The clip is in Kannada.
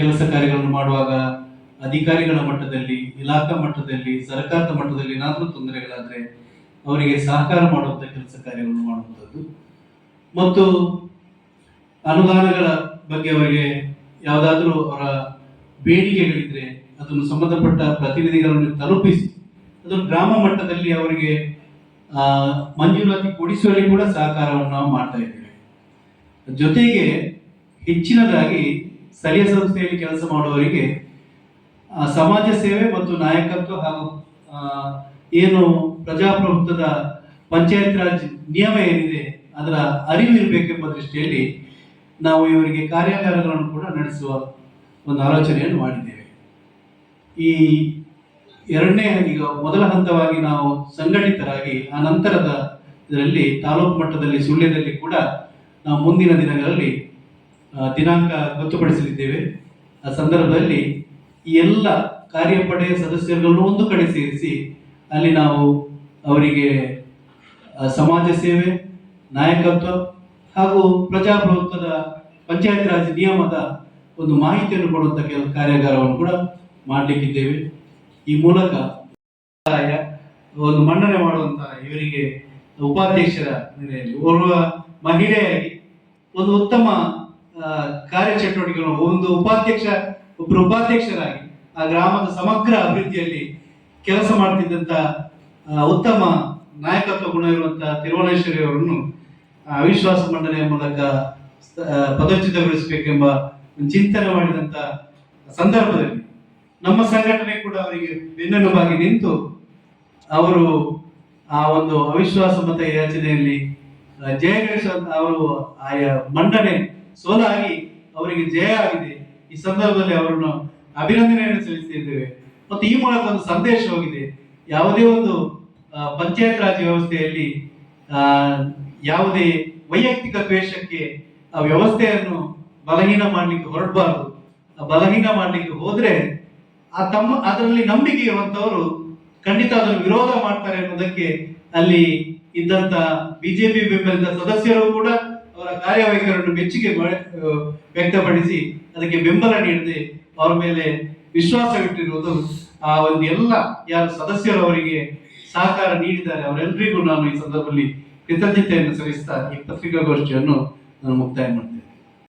ಕೆಲಸ ಕಾರ್ಯಗಳನ್ನು ಮಾಡುವಾಗ ಅಧಿಕಾರಿಗಳ ಮಟ್ಟದಲ್ಲಿ, ಇಲಾಖಾ ಮಟ್ಟದಲ್ಲಿ, ಸರ್ಕಾರದ ಮಟ್ಟದಲ್ಲಿ ಏನಾದರೂ ತೊಂದರೆಗಳಾದರೆ ಅವರಿಗೆ ಸಹಕಾರ ಮಾಡುವಂಥ ಕೆಲಸ ಕಾರ್ಯಗಳನ್ನು ಮಾಡುವಂಥದ್ದು. ಮತ್ತು ಅನುದಾನಗಳ ಬಗ್ಗೆ ಅವರಿಗೆ ಯಾವುದಾದ್ರೂ ಅವರ ಬೇಡಿಕೆಗಳಿದ್ರೆ ಅದನ್ನು ಸಂಬಂಧಪಟ್ಟ ಪ್ರತಿನಿಧಿಗಳನ್ನು ತಲುಪಿಸಿ ಅದನ್ನು ಗ್ರಾಮ ಮಟ್ಟದಲ್ಲಿ ಅವರಿಗೆ ಮಂಜೂರಾತಿ ಕೊಡಿಸುವಲ್ಲಿ ಕೂಡ ಸಹಕಾರವನ್ನು ನಾವು ಮಾಡ್ತಾ ಇದ್ದೇವೆ. ಜೊತೆಗೆ ಹೆಚ್ಚಿನದಾಗಿ ಸ್ಥಳೀಯ ಸಂಸ್ಥೆಯಲ್ಲಿ ಕೆಲಸ ಮಾಡುವವರಿಗೆ ಸಮಾಜ ಸೇವೆ ಮತ್ತು ನಾಯಕತ್ವ ಹಾಗೂ ಏನು ಪ್ರಜಾಪ್ರಭುತ್ವದ ಪಂಚಾಯತ್ ರಾಜ್ ನಿಯಮ ಏನಿದೆ, ಅದರ ಅರಿವು ಇರಬೇಕೆಂಬ ದೃಷ್ಟಿಯಲ್ಲಿ ನಾವು ಇವರಿಗೆ ಕಾರ್ಯಾಗಾರಗಳನ್ನು ಕೂಡ ನಡೆಸುವ ಒಂದು ಆಲೋಚನೆಯನ್ನು ಮಾಡಿದ್ದೇವೆ. ಈ ಎರಡನೇ, ಈಗ ಮೊದಲ ಹಂತವಾಗಿ ನಾವು ಸಂಘಟಿತರಾಗಿ, ಆ ನಂತರದ ಇದರಲ್ಲಿ ತಾಲೂಕು ಮಟ್ಟದಲ್ಲಿ, ಸುಳ್ಯದಲ್ಲಿ ಕೂಡ ನಾವು ಮುಂದಿನ ದಿನಗಳಲ್ಲಿ ದಿನಾಂಕ ಗೊತ್ತುಪಡಿಸಲಿದ್ದೇವೆ. ಆ ಸಂದರ್ಭದಲ್ಲಿ ಈ ಎಲ್ಲ ಕಾರ್ಯಪಡೆಯ ಸದಸ್ಯರುಗಳನ್ನು ಒಂದು ಕಡೆ ಸೇರಿಸಿ ಅಲ್ಲಿ ನಾವು ಅವರಿಗೆ ಸಮಾಜ ಸೇವೆ, ನಾಯಕತ್ವ ಹಾಗೂ ಪ್ರಜಾಪ್ರಭುತ್ವದ ಪಂಚಾಯತ್ ರಾಜ್ ನಿಯಮದ ಒಂದು ಮಾಹಿತಿಯನ್ನು ಕೊಡುವಂಥ ಕೆಲವು ಕಾರ್ಯಾಗಾರವನ್ನು ಕೂಡ ಮಾಡಲಿಕ್ಕಿದ್ದೇವೆ. ಈ ಮೂಲಕ ಒಂದು ಮನ್ನಣೆ ಮಾಡುವಂಥ ಇವರಿಗೆ ಉಪಾಧ್ಯಕ್ಷರ ನೆಲೆಯಲ್ಲಿ ಓರ್ವ ಮಹಿಳೆಯಾಗಿ ಒಂದು ಉತ್ತಮ ಕಾರ್ಯಚಟುವಟಿಕೆಗಳು ಒಂದು ಉಪಾಧ್ಯಕ್ಷ ಒಬ್ಬರು ಉಪಾಧ್ಯಕ್ಷರಾಗಿ ಆ ಗ್ರಾಮದ ಸಮಗ್ರ ಅಭಿವೃದ್ಧಿಯಲ್ಲಿ ಕೆಲಸ ಮಾಡ್ತಿದ್ದಂಥ ಉತ್ತಮ ನಾಯಕತ್ವ ಗುಣ ಇರುವಂತಹ ತಿರುವನೇಶ್ವರಿ ಅವರನ್ನು ಅವಿಶ್ವಾಸ ಮಂಡನೆಯ ಮೂಲಕ ಪದಚ್ಯುತಗೊಳಿಸಬೇಕೆಂಬ ಚಿಂತನೆ ಮಾಡಿದಂತ ಸಂದರ್ಭದಲ್ಲಿ ನಮ್ಮ ಸಂಘಟನೆ ಕೂಡ ಅವರಿಗೆ ಬೆನ್ನೆಲುಬಾಗಿ ನಿಂತು ಅವರು ಆ ಒಂದು ಅವಿಶ್ವಾಸ ಮತ ಯಾಚನೆಯಲ್ಲಿ ಜಯಗಣೇಶ್ ಅವರು ಆಯಾ ಮಂಡನೆ ಸೋಲಾಗಿ ಅವರಿಗೆ ಜಯ ಆಗಿದೆ. ಈ ಸಂದರ್ಭದಲ್ಲಿ ಅವರನ್ನು ಅಭಿನಂದನೆಯನ್ನು ಸಲ್ಲಿಸಿದ್ದೇವೆ ಮತ್ತು ಈ ಮೂಲಕ ಒಂದು ಸಂದೇಶ ಹೋಗಿದೆ. ಯಾವುದೇ ಒಂದು ಪಂಚಾಯತ್ ರಾಜ್ ವ್ಯವಸ್ಥೆಯಲ್ಲಿ ಯಾವುದೇ ವೈಯಕ್ತಿಕ ದ್ವೇಷಕ್ಕೆ ಆ ವ್ಯವಸ್ಥೆಯನ್ನು ಬಲಹೀನ ಮಾಡಲಿಕ್ಕೆ ಹೊರಡಬಾರದು. ಬಲಹೀನ ಮಾಡಲಿಕ್ಕೆ ಹೋದ್ರೆ ಆ ತಮ್ಮ, ಅದರಲ್ಲಿ ನಂಬಿಕೆ ಇರುವಂತವರು ಖಂಡಿತ ಅದನ್ನು ವಿರೋಧ ಮಾಡ್ತಾರೆ ಅನ್ನೋದಕ್ಕೆ ಅಲ್ಲಿ ಇದ್ದಂತ ಬಿಜೆಪಿ ಬೆಂಬಲಿತ ಸದಸ್ಯರು ಕೂಡ ಅವರ ಕಾರ್ಯವೈಖರನ್ನು ಮೆಚ್ಚುಗೆ ವ್ಯಕ್ತಪಡಿಸಿ ಅದಕ್ಕೆ ಬೆಂಬಲ ನೀಡದೆ ಅವರ ಮೇಲೆ ವಿಶ್ವಾಸವಿಟ್ಟಿರುವುದು ಆ ಒಂದು ಎಲ್ಲ ಯಾರು ಸದಸ್ಯರು ಅವರಿಗೆ ಸಹಕಾರ ನೀಡಿದ್ದಾರೆ. ಅವರೆಲ್ಲರಿಗೂ ನಾನು ಈ ಸಂದರ್ಭದಲ್ಲಿ ಕೃತಜ್ಞತೆಯನ್ನು ಸಲ್ಲಿಸ್ತಾ ಈ ಪತ್ರಿಕಾಗೋಷ್ಠಿಯನ್ನು ನಾನು ಮುಕ್ತಾಯ ಮಾಡ್ತೇನೆ.